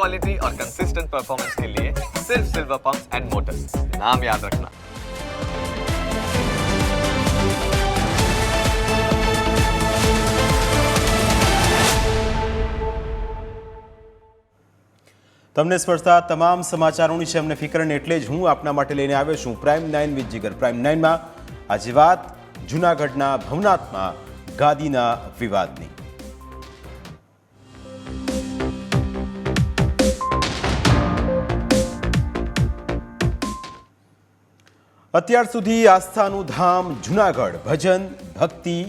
Quality और consistent performance के लिए सिर्फ सिल्वर पंप्स एंड मोटर्स नाम याद रखना તમને સ્પર્શતા તમામ સમાચારોની છે અમને ફિકર ને એટલે જ હું આપના માટે લઈને આવ્યો છું prime nine with Jigar prime નાઇનમાં આજે વાત જૂનાગઢના ભવનાથમાં ગાદીના વિવાદની અત્યાર સુધી આસ્થાનું ધામ જૂનાગઢ, ભજન, ભક્તિ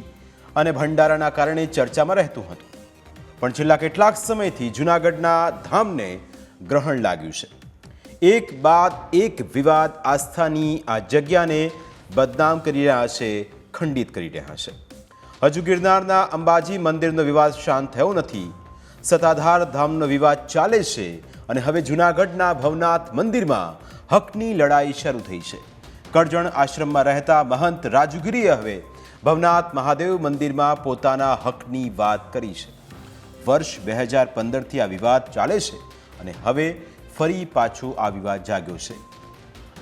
અને ભંડારાના કારણે ચર્ચામાં રહેતું હતું. પણ છેલ્લા કેટલાક સમયથી જૂનાગઢના ધામને ગ્રહણ લાગ્યું છે. એક બાદ એક વિવાદ આસ્થાની આ જગ્યાને બદનામ કરી રહ્યા છે, ખંડિત કરી રહ્યા છે. હજુ ગિરનારના અંબાજી મંદિરનો વિવાદ શાંત થયો નથી. સત્તાધાર ધામનો વિવાદ ચાલે છે અને હવે જૂનાગઢના ભવનાથ મંદિરમાં હકની લડાઈ શરૂ થઈ છે. કરજણ આશ્રમમાં રહેતા મહંત રાજુગીરીએ હવે ભવનાથ મહાદેવ મંદિરમાં પોતાના હકની વાત કરી છે. વર્ષ બે હજાર પંદરથી આ વિવાદ ચાલે છે અને હવે ફરી પાછો આ વિવાદ જાગ્યો છે.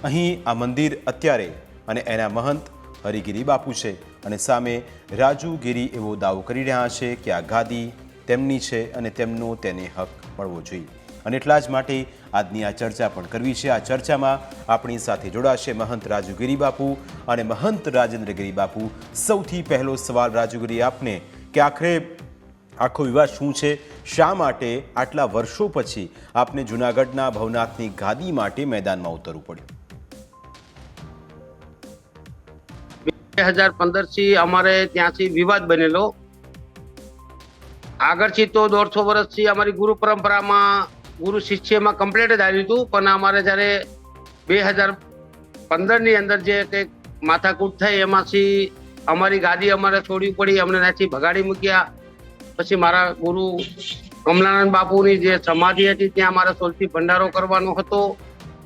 અહીં આ મંદિર અત્યારે અને એના મહંત હરિગીરી બાપુ છે અને સામે રાજુગીરી એવો દાવો કરી રહ્યા છે કે આ ગાદી તેમની છે અને તેમનો તેને હક મળવો જોઈએ. અને એટલા જ માટે આજની આ ચર્ચા પણ કરવી છે. આ ચર્ચામાં આપણી સાથે જોડાશે મહંત રાજુગીરી બાપુ અને મહંત રાજેન્દ્રગીરી બાપુ. સૌથી પહેલો સવાલ રાજુગીરી, આપને કે આખરે આખો વિવાદ શું છે? શા માટે આટલા વર્ષો પછી આપને જૂનાગઢના ભવનાથની ગાદી માટે મેદાનમાં ઉતરવું પડ્યું? બે હજાર પંદરથી અમારે ત્યાંથી વિવાદ બનેલો. આગળથી તો દોઢસો વર્ષથી અમારી ગુરુ પરંપરામાં ગુરુ શિષ્યમાં કમ્પ્લેટ જ આવ્યું હતું. પણ અમારે જ્યારે બે હજાર પંદરની અંદર જે કંઈક માથાકૂટ થઈ, એમાંથી અમારી ગાદી અમારે છોડવી પડી, અમને ત્યાંથી ભગાડી મૂક્યા. પછી મારા ગુરુ કમલાનંદ બાપુની જે સમાધિ હતી, ત્યાં મારે સોલથી ભંડારો કરવાનો હતો.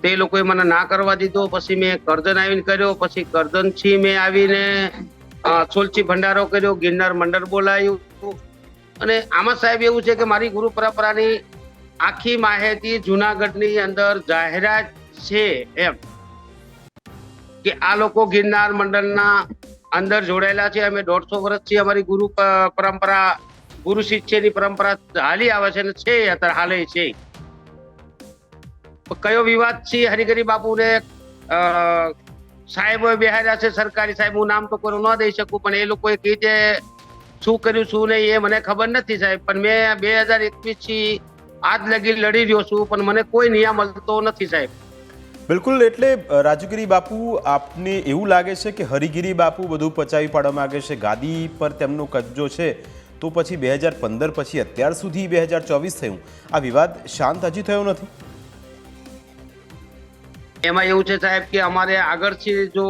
તે લોકોએ મને ના કરવા દીધો. પછી મેં કરજન આવીને કર્યો. પછી કરજણથી મેં આવીને સોલથી ભંડારો કર્યો. ગિરનાર મંડળ બોલાયું. અને આમાં સાહેબ એવું છે કે મારી ગુરુ પરંપરાની આખી માહિતી જુનાગઢની અંદર જાહેરાત છે એમ કે આ લોકો ગિરનાર મંડળના અંદર જોડાયેલા છે. અમે દોઢસો વર્ષથી અમારી ગુરુ પરંપરા, ગુરુ શિષ્યની પરંપરા હાલી આવે છે અને છે, અત્યારે હાલે છે. કયો વિવાદ છે હરિગરી બાપુને સાહેબો બેહાર્યા છે સરકારી સાહેબ, હું નામ તો કોઈ ન દઈ શકું, પણ એ લોકોએ કઈ રીતે શું કર્યું, શું નહીં? એ મને ખબર નથી સાહેબ, પણ મેં બે હજાર એકવીસથી આજ લગી લડી રહ્યો છું પણ મને કોઈ નિયમ મળતો નથી સાહેબ. બિલકુલ એટલે રાજુગીરી બાપુ આપને એવું લાગે છે કે હરિગીરી બાપુ બધું પચાવી પાડવા માંગે છે? ગાદી પર તેમનો કબજો છે તો પછી બે હજાર પંદર પછી અત્યાર સુધી બે હજાર ચોવીસ થયું. આ વિવાદ શાંત હજી થયો નથી? એમાં એવું છે સાહેબ કે અમારે આગળથી જો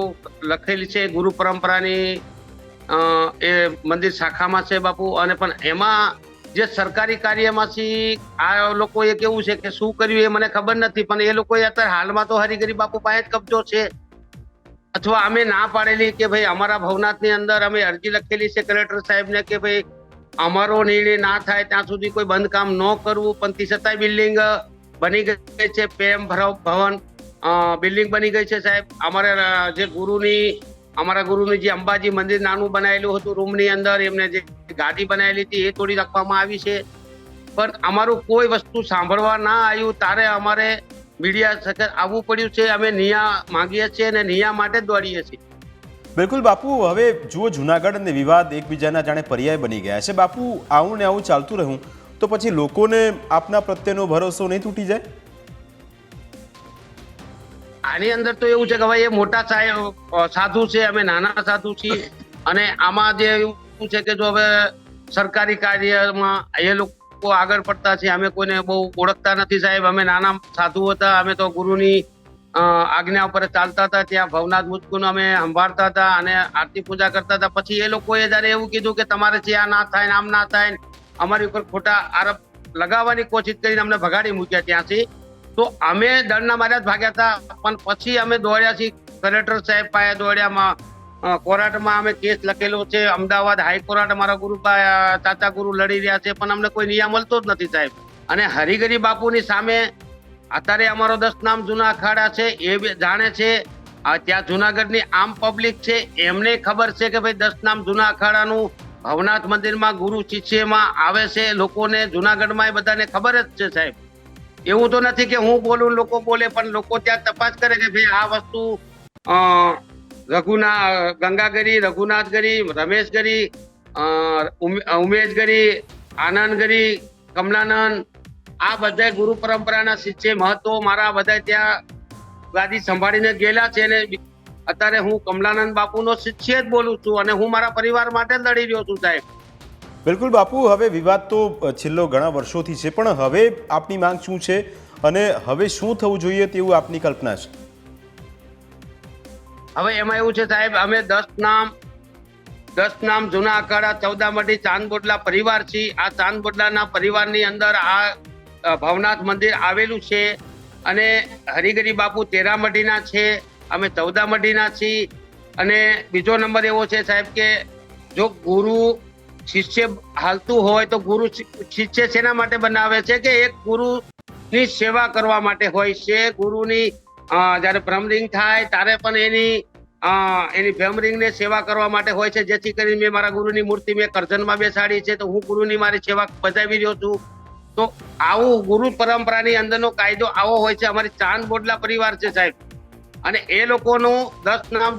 લખેલી છે ગુરુ પરંપરાની એ મંદિર શાખામાં છે બાપુ અને પણ એમાં જે સરકારી કાર્યમાંથી આ લોકોએ કેવું છે કે શું કર્યું એ મને ખબર નથી, પણ એ લોકોએ અત્યારે હાલમાં તો હરિગરી બાપુ પાસે જ કબજો છે. અથવા અમે ના પાડેલી કે ભાઈ અમારા ભવનાથની અંદર અમે અરજી લખેલી છે કલેક્ટર સાહેબને કે ભાઈ અમારો નિર્ણય ના થાય, ત્યાં સુધી કોઈ બંધકામ ન કરવું, પણ તે છતાંય બિલ્ડિંગ બની ગઈ છે, પ્રેમ ભરવ ભવન બિલ્ડિંગ બની ગઈ છે સાહેબ. અમારે જે ગુરુની, અમારા ગુરુની જે અંબાજી મંદિર નાનું બનાવેલું હતું, રૂમની અંદર એમને જે ગાડી બનાવેલી હતી એ તોડી રાખવામાં આવી છે. પણ અમારું કોઈ વસ્તુ સાંભળવા ના આવ્યું તારે અમારે મીડિયા સાથે આવવું પડ્યું છે અમે નિયા માંગીએ છીએ અને નિયા માટે જ દોડીએ છીએ. બિલકુલ બાપુ હવે જુઓ જુનાગઢ અને વિવાદ એકબીજાના જાણે પર્યાય બની ગયા છે. બાપુ આવું ને આવું ચાલતું રહ્યું તો પછી લોકોને આપના પ્રત્યેનો ભરોસો નહીં તૂટી જાય? આની અંદર તો એવું છે કે ભાઈ એ મોટા સાધુ છે અમે નાના સાધુ છીએ. અને આમાં જે એવું છે કે જો હવે સરકારી કાર્યમાં એ લોકો આગળ પડતા છે અમે કોઈને બહુ ઓળખતા નથી સાહેબ અમે નાના સાધુ હતા અમે તો ગુરુની આજ્ઞા ઉપર ચાલતા હતા ત્યાં ભવનાથ મુચકુન અમે સંભાળતા હતા અને આરતી પૂજા કરતા હતા. પછી એ લોકોએ જયારે એવું કીધું કે તમારે ત્યાં ના થાય આમ ના થાય અમારી ઉપર ખોટા આરોપ લગાવવાની કોશિશ કરીને અમને ભગાડી મૂક્યા ત્યાંથી. તો અમે દળના માર્યા જ ભાગ્યા હતા પણ પછી અમે દોડ્યા છીએ. કલેક્ટર સાહેબ પાસે દોડ્યામાં અ, કોર્ટમાં અમે કેસ લખેલો છે. અમદાવાદ હાઈકોર્ટ અમારા ગુરુ તાતા ગુરુ લડી રહ્યા છે, પણ અમને કોઈ નિયમ મળતો જ નથી સાહેબ. અને હરિગરી બાપુની સામે અત્યારે અમારો દસ નામ જૂના અખાડા છે, એ જાણે છે ત્યાં જુનાગઢની આમ પબ્લિક છે, એમને ખબર છે કે ભાઈ દસ નામ જૂના અખાડાનું ભવનાથ મંદિરમાં ગુરુ શિષ્યમાં આવે છે, લોકોને જુનાગઢમાં એ બધાને ખબર જ છે સાહેબ. એવું તો નથી કે હું બોલું, લોકો બોલે, પણ લોકો ત્યાં તપાસ કરે કે ભાઈ આ વસ્તુ રઘુના ગંગાગરી રઘુનાથગરી રમેશગરી અ, ઉમે- ઉમેશગરી આનંદગરી કમલાનંદ આ બધા ગુરુ પરંપરાના શિષ્ય મહત્વ મારા બધા ત્યાં ગાદી સંભાળીને ગયેલા છે અને અત્યારે હું કમલાનંદ બાપુનો શિષ્ય જ બોલું છું અને હું મારા પરિવાર માટે લડી રહ્યો છું સાહેબ. બિલકુલ બાપુ હવે વિવાદ તો છેલ્લો ઘણા વર્ષોથી છે પણ હવે આપની માંગ શું છે? અને હવે શું થવું જોઈએ તેવું આપની કલ્પના છે? હવે એમાં એવું છે સાહેબ, અમે દસ નામ દસ નામ જૂના અખાડા ચૌદામઢી ચાંદબોટલા પરિવાર છીએ. આ ચાંદબોટલાના પરિવારની અંદર આ ભવનાથ મંદિર આવેલું છે અને હરિગરી બાપુ તેરામઢીના છે, અમે ચૌદામઢીના છીએ. અને બીજો નંબર એવો છે સાહેબ કે જો ગુરુ શિષ્ય હાલતું હોય તો ગુરુ શિષ્ય શેના માટે બનાવે છે કે એક ગુરુની સેવા કરવા માટે હોય છે. ગુરુની જ્યારે ભ્રમરિંગ થાય, ત્યારે પણ એની એની ભ્રમરિંગને સેવા કરવા માટે હોય છે. જેથી કરીને મેં મારા ગુરુની મૂર્તિ મેં કરજનમાં બેસાડી છે. તો હું ગુરુની મારી સેવા બજાવી રહ્યો છું. તો આવું ગુરુ પરંપરાની અંદરનો કાયદો આવો હોય છે. અમારી ચાંદ બોડલા પરિવાર છે સાહેબ. અને એ લોકોનું દસ નામ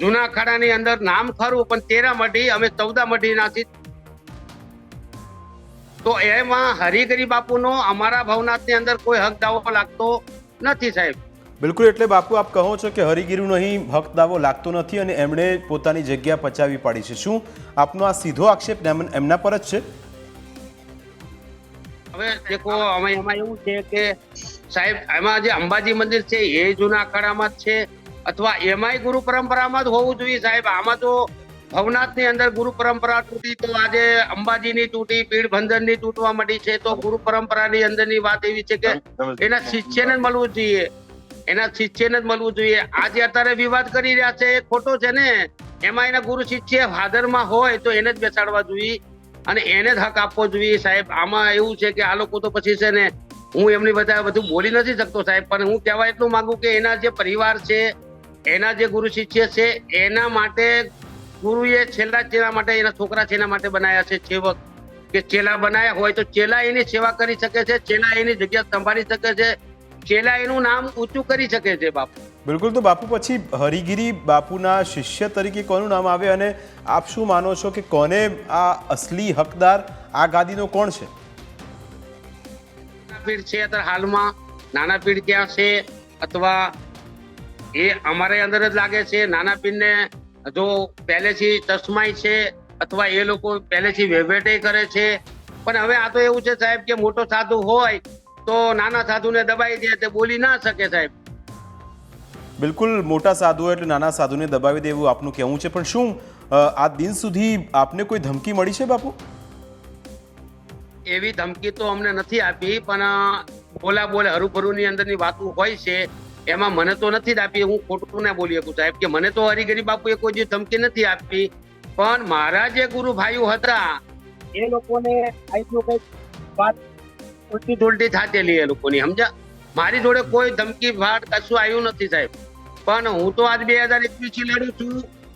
જૂના અખાડાની અંદર નામ ખરું, પણ તેરા મઢી અમે ચૌદા મઢી નાખી તો એમાં હરિગરી બાપુનો અમારા ભવનાથની અંદર કોઈ હક દાવો લાગતો નથી સાહેબ. બિલકુલ એટલે બાપુ આપ કહો છો કે હરિગીરીનો અહીં હક દાવો લાગતો નથી અને એમણે પોતાની જગ્યા પચાવી પાડી છે. શું આપનો આ સીધો આક્ષેપ એમના પર જ છે? હવે દેખો અમે એમાં એવું છે કે સાહેબ એમાં જે અંબાજી મંદિર છે એ જૂના અખાડામાં જ છે અથવા એમાંય ગુરુ પરંપરામાં જ હોવું જોઈએ સાહેબ. આમાં તો ભવનાથની અંદર ગુરુ પરંપરા તૂટી તો આજે અંબાજીની તૂટી પીડની તૂટવા માંડી છે તો ગુરુ પરંપરાની અંદરની વાત એવી છે કે એના શિષ્યને મળવું જોઈએ. એના શિષ્યને જ મળવું જોઈએ. આજે અત્યારે વિવાદ કરી રહ્યા છે. એ ખોટો છે ને. એમાં એના ગુરુ શિષ્ય હાજરમાં હોય તો એને જ બેસાડવા જોઈએ અને એને જ હક આપવો જોઈએ. સાહેબ, આમાં એવું છે કે આ લોકો તો પછી છે ને, હું એમની બધા બધું બોલી નથી શકતો સાહેબ, પણ હું કહેવા એટલું માંગુ કે એના જે પરિવાર છે, એના જે ગુરુ શિષ્ય છે, એના માટે ગુરુએ છેલ્લા ચેલા માટે, એના છોકરા છે એના માટે બનાવ્યા છે સેવક. કે ચેલા બનાવ્યા હોય તો ચેલા એની સેવા કરી શકે છે, ચેલા એની જગ્યા સંભાળી શકે છે. ચેલા એનું નામ ઊંચું કરી શકે છે બાપુ. બિલકુલ તો બાપુ પછી હરિગીરી બાપુના શિષ્ય તરીકે કોનું નામ આવે અને આપ શું માનો છો કે કોને આ અસલી હકદાર આ ગાદીનો કોણ છે? પીઢ છે અત્યારે હાલમાં નાના પીઢ ક્યાં છે અથવા એ અમારે અંદર જ લાગે છે. નાના પીઢને જો પહેલેથી ચશ્માઈ છે અથવા એ લોકો પહેલેથી વહેવેટે કરે છે. પણ હવે આ તો એવું છે સાહેબ કે મોટો સાધુ હોય તો નાના સાધુને દબાઈ દે તે બોલી ના શકે સાહેબ. બિલકુલ મોટા સાધુ એટલે નાના સાધુને દબાવી દેવું આપનું કહેવું છે. પણ શું આ દિન સુધી આપને કોઈ ધમકી મળી છે બાપુ? એવી ધમકી તો અમને નથી આપી પણ બોલા બોલે હરુભરુની અંદરની વાતો હોય છે એમાં મને તો નથી જ આપી. હું ખોટું ના બોલી શકું સાહેબ કે મને તો હરિગરી બાપુએ કોઈ જે ધમકી નથી આપી. પણ મારા જે ગુરુ ભાઈઓ હતા એ લોકોને આટલું કંઈક વાત ઉલટી દુલટી થાતેલી એ લોકોની, સમજ્યા? મારી જોડે કોઈ ધમકી ભાડ કશું આવ્યું નથી સાહેબ. પણ હું તો આજ બે હજાર એકવીસથી લડું છું,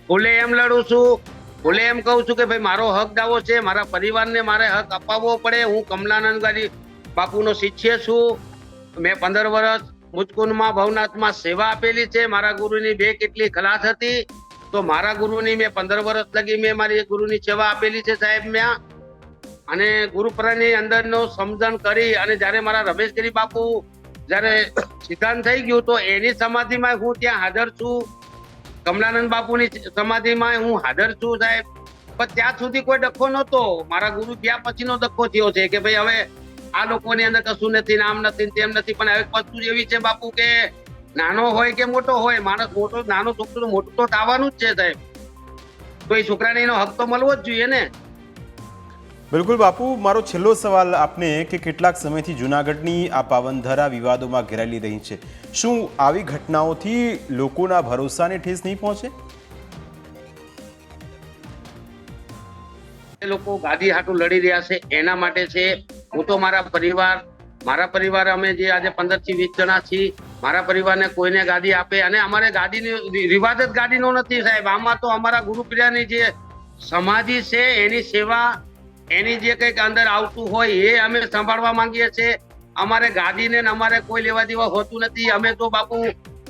ભૂલે એમ લડું છું, ભૂલે એમ કહું છું કે ભાઈ મારો હક દાવો છે, મારા પરિવારને મારે હક અપાવવો પડે, હું કમલાનંદ ગાડી બાપુનો શિષ્ય છું. મેં પંદર વર્ષ મુજકુંડમાં ભવનાથમાં સેવા આપેલી છે, મારા ગુરુની બે કેટલી ખલાસ હતી. તો મારા ગુરુની મેં પંદર વર્ષ લગી મેં મારી ગુરુની સેવા આપેલી છે સાહેબ મેં અને ગુરુપરાની અંદરનો સમજણ કરી અને જ્યારે મારા રમેશગીરી બાપુ જ્યારે સિદ્ધાંત થઈ ગયું તો એની સમાધિમાં હું ત્યાં હાજર છું. કમલાનંદ બાપુની સમાધિમાં હું હાજર છું સાહેબ. પણ ત્યાં સુધી કોઈ ડખો નહોતો. મારા ગુરુ ગયા પછીનો ડખો થયો છે કે ભાઈ હવે આ લોકોની અંદર કશું નથી, નામ નથી તેમ નથી. પણ હવે વસ્તુ એવી છે બાપુ કે નાનો હોય કે મોટો હોય, માણસ મોટો, નાનો છોકરો મોટું તો થવાનું જ છે સાહેબ. તો એ છોકરાને એનો હક તો મળવો જ જોઈએ ને. બિલકુલ બાપુ, મારો છેલ્લો સવાલ આપને કે કેટલાક સમયથી જૂનાગઢની આ પાવનધરા વિવાદોમાં ઘેરાયેલી રહી છે. શું આવી ઘટનાઓથી લોકોના ભરોસાને ઠેસ નહીં પહોંચે? લોકો ગાદી હાટું લડી રહ્યા છે, એના માટે છે, હું તો મારા પરિવાર મારા પરિવાર અમે જે આજે પંદરથી વીસ જણા છીએ, મારા પરિવારને કોઈને ગાદી આપે અને અમારે ગાદીની રિવાજ જ ગાદીનો નથી સાહેબ. આમાં તો અમારા ગુરુપ્રિયાની જે સમાધિ છે, એની સેવા એની જે કંઈક અંદર આવતું હોય એ અમે સંભાળવા માંગીએ છીએ. અમારે ગાદીને અમારે કોઈ લેવા દેવા હોતું નથી. અમે તો બાપુ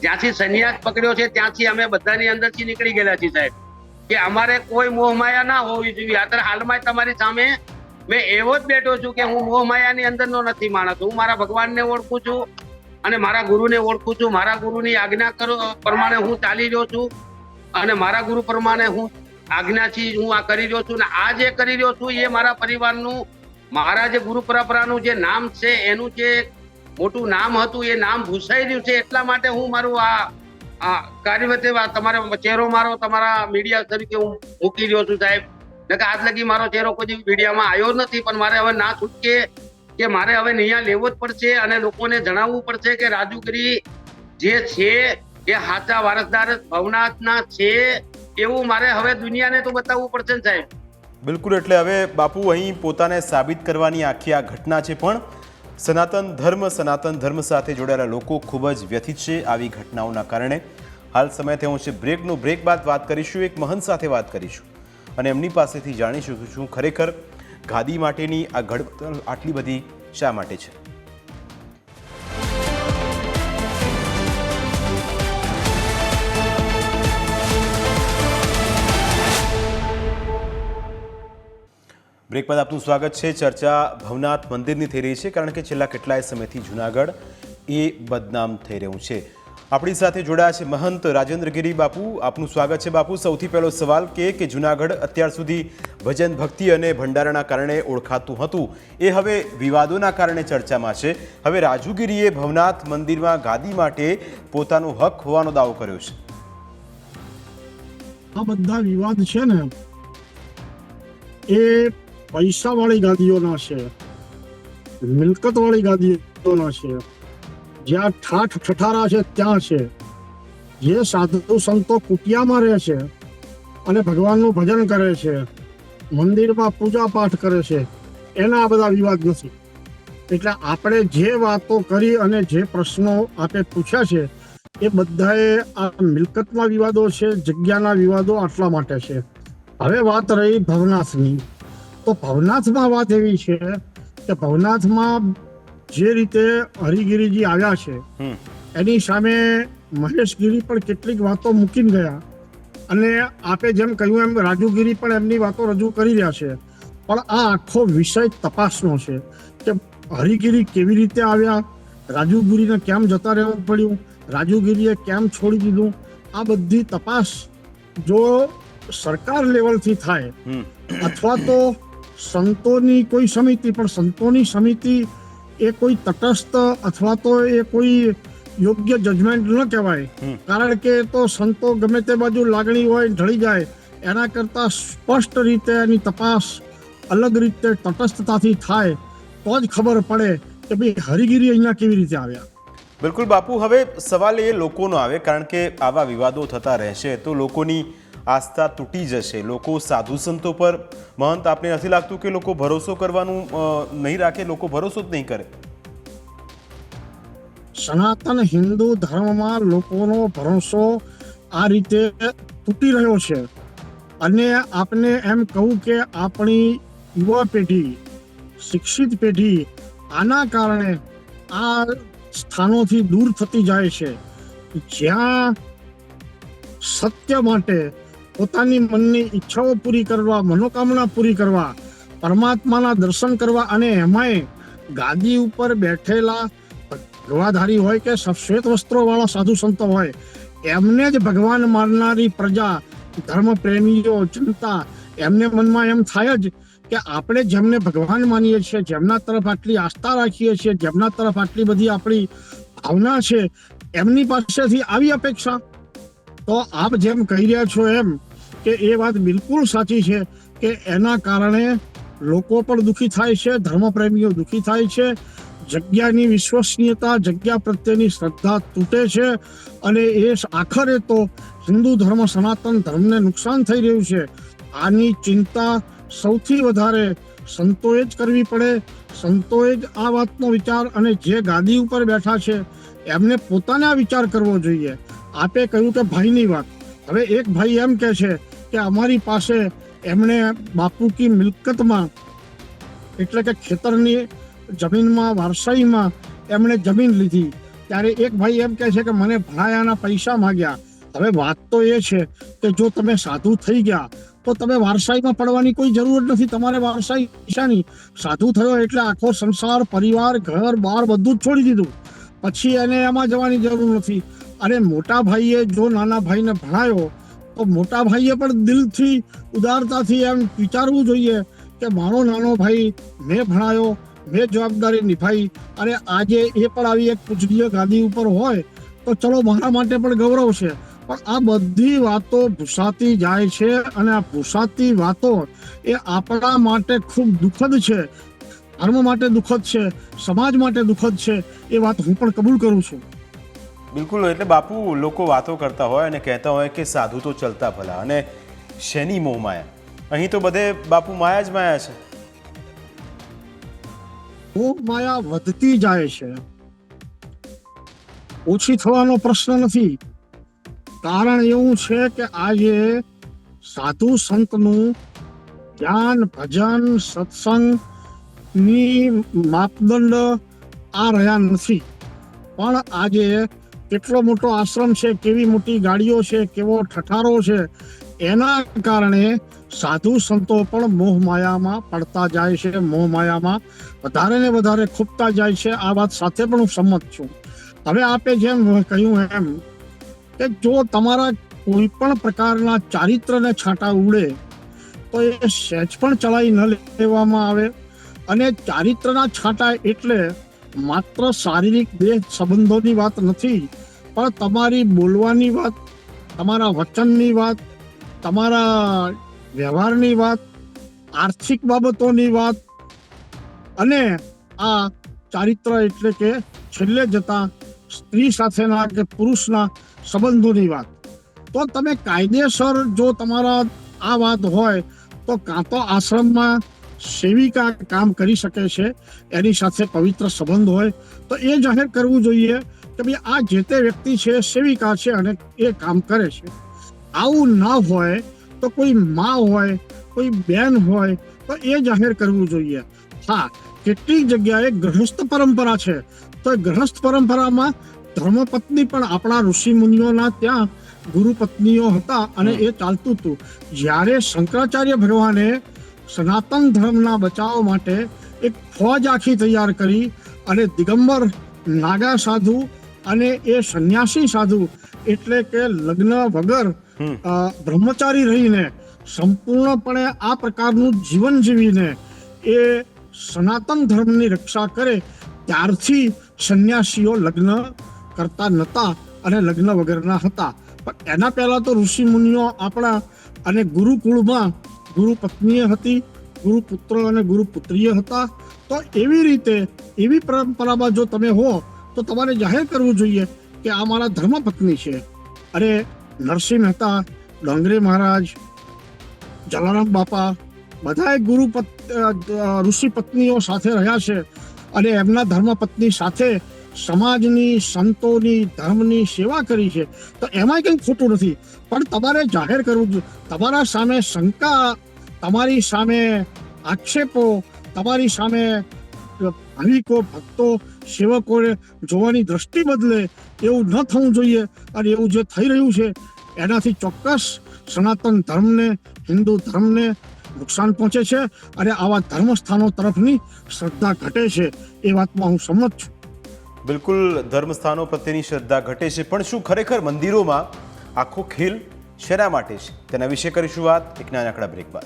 જ્યાંથી સંન્યાસ પકડ્યો છે ત્યાંથી અમે બધાની અંદરથી નીકળી ગયેલા છીએ સાહેબ. કે અમારે કોઈ મોહમાયા ના હોવી જોઈએ. અત્યારે હાલમાં તમારી સામે મેં એવો જ બેઠો છું કે હું મોહમાયાની અંદરનો નથી માણસ. હું મારા ભગવાનને ઓળખું છું અને મારા ગુરુને ઓળખું છું. મારા ગુરુની આજ્ઞા કરો પ્રમાણે હું ચાલી રહ્યો છું અને મારા ગુરુ પ્રમાણે હું આજ્ઞાથી હું આ કરી રહ્યો છું અને આ જે કરી રહ્યો છું એ મારા પરિવારનું મારા જે ગુરુ પરંપરાનું જે નામ છે, એનું જે મોટું નામ હતું, એ નામ ભૂસાઈ રહ્યું છે. એટલા માટે હું મારું આ કાર્ય તમારે ચહેરો મારો તમારા મીડિયા તરીકે હું મૂકી રહ્યો છું સાહેબ. ને કે આજ લગી મારો ચહેરો કોઈ મીડિયામાં આવ્યો નથી, પણ મારે હવે ના છૂટકે કે મારે હવે અહીંયા લેવો જ પડશે અને લોકોને જણાવવું પડશે કે રાજુગીરી જે છે, એ સાચા વારસદાર ભવનાથના છે. એવું મારે હવે દુનિયાને તો બતાવવું પડશે ને સાહેબ. બિલકુલ, એટલે હવે બાપુ અહીં પોતાને સાબિત કરવાની આખી આ ઘટના છે, પણ સનાતન ધર્મ સનાતન ધર્મ સાથે જોડાયેલા લોકો ખૂબ જ વ્યથિત છે આવી ઘટનાઓના કારણે. હાલ સમય થયો છે, બ્રેકનો બ્રેક બાદ વાત કરીશું, એક મહંત સાથે વાત કરીશું. અને એમની પાસેથી જાણી શકું છું ખરેખર ગાદી માટેની આ ઘડતર આટલી બધી શા માટે છે? બ્રેક બાદ આપનું સ્વાગત છે. ચર્ચા ભવનાથ મંદિરની થઈ રહી છે, કારણ કે છેલ્લા કેટલાય સમયથી જુનાગઢ એ બદનામ થઈ રહ્યું છે. આપણી સાથે જોડાયા છે મહંત રાજેન્દ્રગીરી બાપુ. આપનું સ્વાગત છે બાપુ. સૌથી પહેલો સવાલ કે કે જુનાગઢ અત્યાર સુધી ભજન, ભક્તિ અને ભંડારાના કારણે ઓળખાતું હતું? એ હવે વિવાદોના કારણે ચર્ચામાં છે. હવે રાજુગીરીએ ભવનાથ મંદિરમાં ગાદી માટે પોતાનો હક હોવાનો દાવો કર્યો છે. આ બધા વિવાદ છે ને, એ પૈસાવાળી ગાદીઓના છે મિલકતવાળી ગાદીઓના છે, જ્યાં ઠાઠ ઠઠારા છે ત્યાં છે. જે સાધુ સંતો કુટિયામાં રહે છે અને ભગવાનનું ભજન કરે છે, મંદિરમાં પૂજા પાઠ કરે છે, એના આ બધા વિવાદ નથી. એટલે આપણે જે વાતો કરી અને જે પ્રશ્નો આપે પૂછ્યા છે, એ બધાએ આ મિલકતના વિવાદો છે, જગ્યાના વિવાદો આટલા માટે છે. હવે વાત રહી ભવનાથની. તો ભવનાથમાં વાત એવી છે કે ભવનાથમાં જે રીતે હરિગીરીજી આવ્યા છે એની સામે મહેશગીરી પણ કેટલીક વાતો મૂકીને ગયા. અને આપે જેમ કહ્યું એમ રાજુગીરી પણ એમની વાતો રજૂ કરી રહ્યા છે. પણ આ આખો વિષય તપાસનો છે કે હરિગીરી કેવી રીતે આવ્યા રાજુગીરીને કેમ જતા રહેવું પડ્યું રાજુગીરીએ કેમ છોડી દીધું? આ બધી તપાસ જો સરકાર લેવલથી થાય અથવા તો સંતોની કોઈ સમિતિ પણ સંતોની સમિતિ એ કોઈ તટસ્થ અથવા તો એ કોઈ યોગ્ય જજમેન્ટ ન કહેવાય. કારણ કે તો સંતો ગમે તે બાજુ લાગણી હોય ઢળી જાય એના કરતાં સ્પષ્ટ રીતે એની તપાસ અલગ રીતે તટસ્થતાથી થાય તો જ ખબર પડે કે ભાઈ હરિગીરી અહીંયા કેવી રીતે આવ્યા. બિલકુલ બાપુ હવે સવાલ એ લોકોનો આવે કારણ કે આવા વિવાદો થતા રહેશે તો લોકોની આસ્થા તૂટી જશે. લોકો સાધુ સંતો પર મહંત આપને નથી લાગતું કે લોકો ભરોસો કરવાનું નહીં રાખે, લોકો ભરોસો જ નહીં કરે? સનાતન હિન્દુ ધર્મમાં લોકોનો ભરોસો આ રીતે તૂટી રહ્યો છે. અને આપને એમ કહું કે આપણી યુવા પેઢી, શિક્ષિત પેઢી, આના કારણે આ સ્થાનોથી દૂર થતી જાય છે. જ્યાં સત્ય માટે પોતાની મનની ઈચ્છાઓ પૂરી કરવા, મનોકામના પૂરી કરવા, પરમાત્માના દર્શન કરવા અને એમાંય ગાદી ઉપર બેઠેલા ગવાધારી હોય કે સફેદ વસ્ત્રો વાળા સાધુ સંતો હોય, એમને જ ભગવાન માનનારી પ્રજા, ધર્મ પ્રેમીઓ, જનતા, એમને મનમાં એમ થાય જ કે આપણે જેમને ભગવાન માનીએ છીએ, જેમના તરફ આટલી આસ્થા રાખીએ છીએ, જેમના તરફ આટલી બધી આપણી ભાવના છે, એમની પાસેથી આવી અપેક્ષા. તો આપ જેમ કહી રહ્યા છો એમ કે એ વાત બિલકુલ સાચી છે કે એના કારણે લોકો પણ દુઃખી થાય છે, ધર્મપ્રેમીઓ દુઃખી થાય છે, જગ્યાની વિશ્વસનીયતા, જગ્યા પ્રત્યેની શ્રદ્ધા તૂટે છે અને એ આખરે તો હિન્દુ ધર્મ, સનાતન ધર્મને નુકસાન થઈ રહ્યું છે. આની ચિંતા સૌથી વધારે સંતોએ જ કરવી પડે. સંતોએ જ આ વાતનો વિચાર અને જે ગાદી ઉપર બેઠા છે એમને પોતાને આ વિચાર કરવો જોઈએ. આપે કહ્યું કે ભાઈની વાત. હવે એક ભાઈ એમ કહે છે કે અમારી પાસે એમણે બાપુ કી મિલકતમાં, એટલે કે ખેતરની જમીનમાં, વારસાઈમાં એમણે જમીન લીધી. ત્યારે એક ભાઈ એમ કહે છે કે મને ભણાયાના પૈસા માગ્યા. હવે વાત તો એ છે કે જો તમે સાધુ થઈ ગયા, તો તમે વારસાઈમાં પડવાની કોઈ જરૂર નથી. તમારે વારસાઈ પૈસાની સાધુ થયો એટલે આખો સંસાર, પરિવાર, ઘર, બાર બધું જ છોડી દીધું. પછી એને એમાં જવાની જરૂર નથી. અને મોટા ભાઈએ જો નાના ભાઈને ભણાયો તો મોટા ભાઈએ પણ દિલથી, ઉદારતાથી એમ વિચારવું જોઈએ કે મારો નાનો ભાઈ મેં ભણાયો, મેં જવાબદારી નિભાઈ અને આજે એ પણ આવી એક પૂજનીય ગાદી ઉપર હોય તો ચલો મારા માટે પણ ગૌરવ છે. પણ આ બધી વાતો ભૂસાતી જાય છે અને આ ભૂસાતી વાતો એ આપણા માટે ખૂબ દુઃખદ છે. ધર્મ માટે દુઃખદ છે, સમાજ માટે દુઃખદ છે એ વાત હું પણ કબૂલ કરું છું. બિલકુલ, એટલે બાપુ લોકો વાતો કરતા હોય અને કહેતા હોય કે સાધુ તો ચલતા ભલા અને શેની મોહ માયા? અહીં તો બધે બાપુ માયા જ માયા છે. મોહ માયા વધતી જાય છે. ઓછી થવાનો પ્રશ્ન નથી. કારણ એવું છે કે આજે સાધુ સંતનું જ્ઞાન ભજન સત્સંગની માપદંડ આ રહ્યા નથી. પણ આજે કેટલો મોટો આશ્રમ છે, કેવી મોટી ગાડીઓ છે, કેવો ઠઠારો છે, એના કારણે સાધુ સંતો પણ મોહ માયામાં પડતા જાય છે, મોહ માયામાં વધારે ને વધારે ખૂબતા જાય છે. આ વાત સાથે પણ હું સંમત છું. હવે આપે જેમ કહ્યું એમ કે જો તમારા કોઈ પણ પ્રકારના ચારિત્રને છાંટા ઉડે, તો એ સહેજ પણ ચલાવી ન લેવામાં આવે. અને ચારિત્રના છાંટા એટલે માત્ર શારીરિક દેહ સંબંધોની વાત નથી, પણ તમારી બોલવાની વાત, તમારા વચનની વાત, તમારા વ્યવહારની વાત, આર્થિક બાબતોની વાત અને આ ચારિત્ર એટલે કે છેલ્લે જતા સ્ત્રી સાથેના કે પુરુષના સંબંધોની વાત. તો તમે કાયદેસર જો તમારા આ વાત હોય, તો કાં તો આશ્રમમાં સેવિકા કામ કરી શકે છે એની સાથે પવિત્ર સંબંધ હોય તો એ જાહેર કરવું જોઈએ કે ભાઈ આ જે તે વ્યક્તિ છે સેવિકા છે અને એ કામ કરે છે. આવું ના હોય તો કોઈ મા હોય કોઈ બેન હોય તો એ જાહેર કરવું જોઈએ. હા કેટલીક જગ્યાએ ગ્રહસ્થ પરંપરા છે. તો ગ્રહસ્થ પરંપરામાં ધર્મપત્ની પણ આપણા ઋષિ મુનિઓના ત્યાં ગુરુ પત્નીઓ હતા અને એ ચાલતું હતું. જ્યારે શંકરાચાર્ય ભગવાને સનાતન ધર્મના બચાવ માટે એક ફોજ આખી તૈયાર કરી અને દિગંબર નાગા સાધુ અને એ સંન્યાસી સાધુ એટલે કે લગ્ન વગર બ્રહ્મચારી રહીને સંપૂર્ણપણે આ પ્રકારનું જીવન જીવીને એ સનાતન ધર્મની રક્ષા કરે ત્યારથી સંન્યાસીઓ લગ્ન કરતા નહોતા અને લગ્ન વગરના હતા. પણ એના પહેલા તો ઋષિ મુનિઓ આપણા અને ગુરુકુળમાં ગુરુ પત્નીએ હતી, ગુરુ પુત્ર અને ગુરુ પુત્રીય હતા. તો એવી રીતે, એવી પરંપરામાં જો તમે હો, તો તમારે જાહેર કરવું જોઈએ કે આ મારા ધર્મપત્ની છે. અરે, નરસિંહ મહેતા, ડોંગરે મહારાજ, જલારામ બાપા બધાએ ગુરુ ઋષિ પત્નીઓ સાથે રહ્યા છે. અને એમના ધર્મપત્ની સાથે સમાજની સંતોની, ધર્મની સેવા કરી છે. તો એમાં કંઈ ખોટું નથી. પણ તમારે જાહેર કરવું જોઈએ. તમારા સામે શંકા, તમારી સામે આક્ષેપો, તમારી સામે ભાવિકો ભક્તો સેવકોને જોવાની દ્રષ્ટિ બદલે એવું ન થવું જોઈએ. અને એવું જે થઈ રહ્યું છે, એનાથી ચોક્કસ સનાતન ધર્મને, હિન્દુ ધર્મને નુકસાન પહોંચે છે. અને આવા ધર્મસ્થાનો તરફની શ્રદ્ધા ઘટે છે. એ વાતમાં હું સંમત છું. બિલકુલ ધર્મસ્થાનો પ્રત્યેની શ્રદ્ધા ઘટે છે. પણ શું ખરેખર મંદિરોમાં આખો ખેલ શેના માટે છે? તેના વિશે કરીશું વાત. એક નાનકડા બ્રેક બાદ.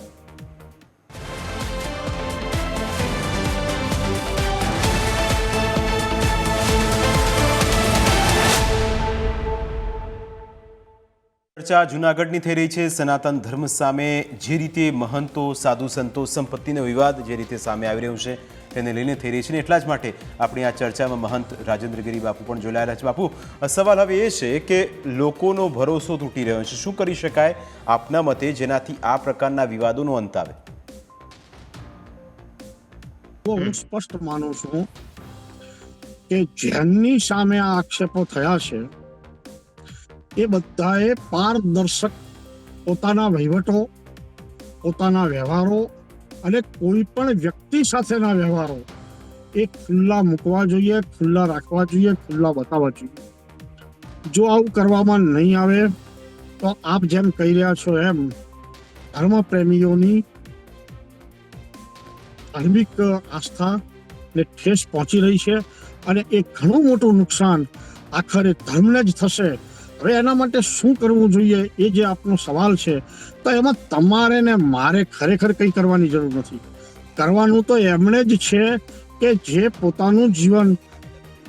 ચર્ચા જૂનાગઢની થઈ રહી છે. સનાતન ધર્મ સામે જે રીતે મહંતો, સાધુ સંતો, સંપત્તિનો વિવાદ જે રીતે સામે આવી રહ્યું છે તેને લઈને થઈ રહી છે ને એટલા જ માટે આપણી આ ચર્ચામાં મહંત રાજેન્દ્રગીરી બાપુ પણ જોડાયેલા છે. બાપુ સવાલ હવે એ છે કે લોકોનો ભરોસો તૂટી રહ્યો છે. શું કરી શકાય આપના મતે જેનાથી આ પ્રકારના વિવાદોનો અંત આવે? હું સ્પષ્ટ માનું છું કે જેમની સામે આ આક્ષેપો થયા છે, એ બધાએ પારદર્શક પોતાના વહીવટો, પોતાના વ્યવહારો અને કોઈ પણ વ્યક્તિ સાથેના વ્યવહારો, એ ખુલ્લા મૂકવા જોઈએ, ખુલ્લા રાખવા જોઈએ, ખુલ્લા બતાવવા જોઈએ. જો આવું કરવામાં નહીં આવે, તો આપ જેમ કહી રહ્યા છો એમ ધર્મ પ્રેમીઓની ધાર્મિક આસ્થા ને ઠેસ પહોંચી રહી છે અને એ ઘણું મોટું નુકસાન આખરે ધર્મને જ થશે હવે એના માટે શું કરવું જોઈએ એ જે આપનો સવાલ છે, તો એમાં તમારે ને મારે ખરેખર કંઈ કરવાની જરૂર નથી. કરવાનું તો એમણે જ છે કે જે પોતાનું જીવન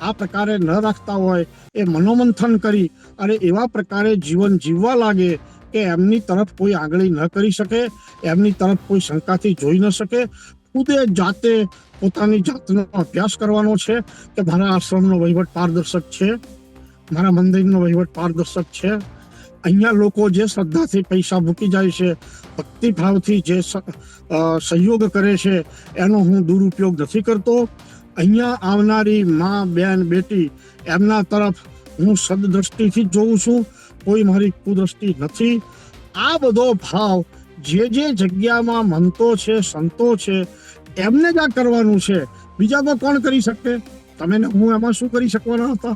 આ પ્રકારે ન રાખતા હોય એ મનોમંથન કરી અને એવા પ્રકારે જીવન જીવવા લાગે કે એમની તરફ કોઈ આંગળી ન કરી શકે, એમની તરફ કોઈ શંકાથી જોઈ ન શકે. ખુદે જાતે પોતાની જાતનો અભ્યાસ કરવાનો છે કે મારા આશ્રમનો વહીવટ પારદર્શક છે. મારા મંદિરનો વહીવટ પારદર્શક છે. અહીંયા લોકો જે શ્રદ્ધાથી પૈસા મૂકી જાય છે, ભક્તિભાવથી જે સહયોગ કરે છે, એનો હું દુરુપયોગ નથી કરતો. અહીંયા આવનારી મા, બેન, બેટી, એમના તરફ હું સદદ્રષ્ટિથી જ જોઉં છું. કોઈ મારી કુદ્રષ્ટિ નથી. આ બધો ભાવ જે જે જગ્યામાં મંતો છે, સંતો છે, એમને જ આ કરવાનું છે. બીજા તો કોણ કરી શકે? તમે ને હું એમાં શું કરી શકવાના હતા?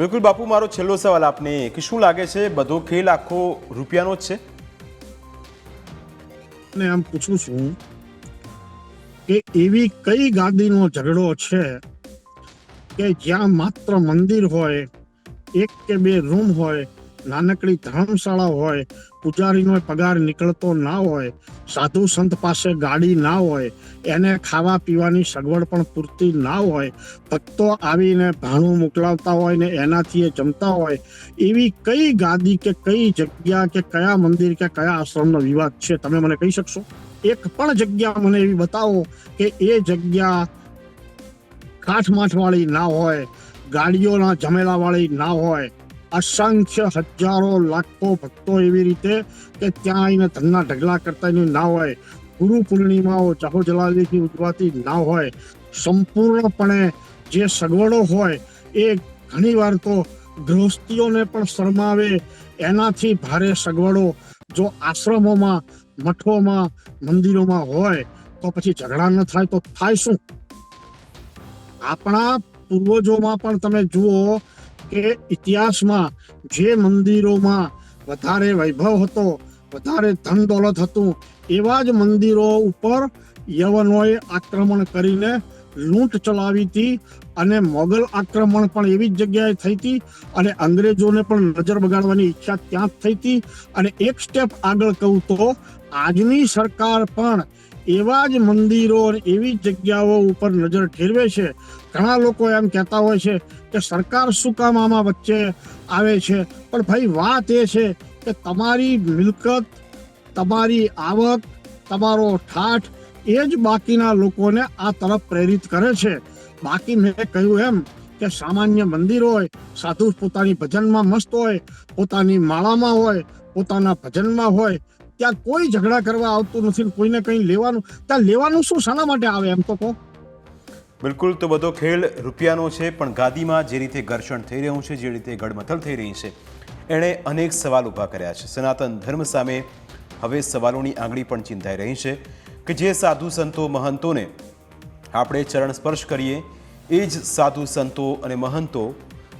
બિલકુલ બાપુ, મારો છેલ્લો સવાલ આપને કે શું લાગે છે, બધો ખેલ આખો રૂપિયાનો જ છે? ને આમ પૂછું છું કે એવી કઈ ગાદીનો ઝઘડો છે કે જ્યાં માત્ર મંદિર હોય, એક કે બે રૂમ હોય નાનકડી ધર્મશાળા હોય, પૂજારીનો પગાર નીકળતો ના હોય, સાધુ સંત પાસે ગાડી ના હોય, એને ખાવા પીવાની સગવડ પણ પૂરતી ના હોય, ભક્તો આવીને ભાણું મોકલાવતા હોય ને એનાથી એ જમતા હોય, એવી કઈ ગાદી કે કઈ જગ્યા કે કયા મંદિર કે કયા આશ્રમનો વિવાદ છે? તમે મને કહી શકશો? એક પણ જગ્યા મને એવી બતાવો કે એ જગ્યા કાઠમાઠ વાળી ના હોય, ગાડીઓના જમેલા વાળી ના હોય અસંખ્ય હજારો લાખો ભક્તો એવી રીતે કે ત્યાં આવીને ધનના ઢગલા કરતા એની ના હોય. ગુરુ પૂર્ણિમાઓ ચાહો જલાલીથી ઉજવાતી ના હોય. સંપૂર્ણપણે જે સગવડો હોય એ ઘણીવાર તો ગૃહસ્થીઓને પણ શરમાવે. એનાથી ભારે સગવડો જો આશ્રમોમાં, મઠોમાં, મંદિરોમાં હોય તો પછી ઝઘડા ન થાય તો થાય શું? આપણા પૂર્વજોમાં પણ તમે જુઓ કે ઇતિહાસમાં જે મંદિરોમાં વધારે વૈભવ હતો, વધારે ધન દોલત હતું, એવા જ મંદિરો ઉપર યવનોએ આક્રમણ કરીને લૂંટ ચલાવી હતી અને મોગલ આક્રમણ પણ એવી જ જગ્યાએ થઈ હતી અને અંગ્રેજોને પણ નજર બગાડવાની ઈચ્છા ત્યાં જ થઈ હતી. અને એક સ્ટેપ આગળ કહું તો, આજની સરકાર પણ એવા જ મંદિરો એવી જગ્યાઓ ઉપર નજર ઠેરવે છે ઘણા લોકો એમ કહેતા હોય છે કે સરકાર શું કામ આમાં વચ્ચે આવે છે? પણ ભાઈ, વાત એ છે કે તમારી મિલકત, તમારી આવક, તમારો ઠાઠ એ જ બાકીના લોકોને આ તરફ પ્રેરિત કરે છે. બાકી મેં કહ્યું એમ કે સામાન્ય મંદિર હોય, સાધુ પોતાની ભજનમાં મસ્ત હોય, પોતાની માળામાં હોય, પોતાના ભજનમાં હોય, ત્યાં કોઈ ઝઘડા કરવા આવતું નથી કોઈને કંઈ લેવાનું, ત્યાં લેવાનું શું, શાના માટે આવે એમ તો કહો? બિલકુલ તો બધો ખેલ રૂપિયાનો છે, પણ ગાદીમાં જે રીતે ઘર્ષણ થઈ રહ્યું છે, જે રીતે ગડમથલ થઈ રહી છે, એણે અનેક સવાલ ઊભા કર્યા છે. સનાતન ધર્મ સામે હવે સવાલોની આંગળી પણ ચિંતાઈ રહી છે કે જે સાધુ સંતો મહંતોને આપણે ચરણ સ્પર્શ કરીએ, એ જ સાધુ સંતો અને મહંતો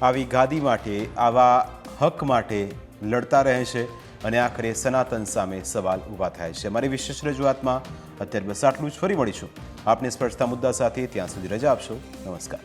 આવી ગાદી માટે, આવા હક માટે લડતા રહે છે. અને આખરે સનાતન સામે સવાલ ઊભા થાય છે. અમારી વિશેષ રજૂઆતમાં અત્યારે બસ આટલું જ. ફરી મળીશું. આપને સ્પર્શતા મુદ્દા સાથે ત્યાં સુધી રજા આપશો. નમસ્કાર.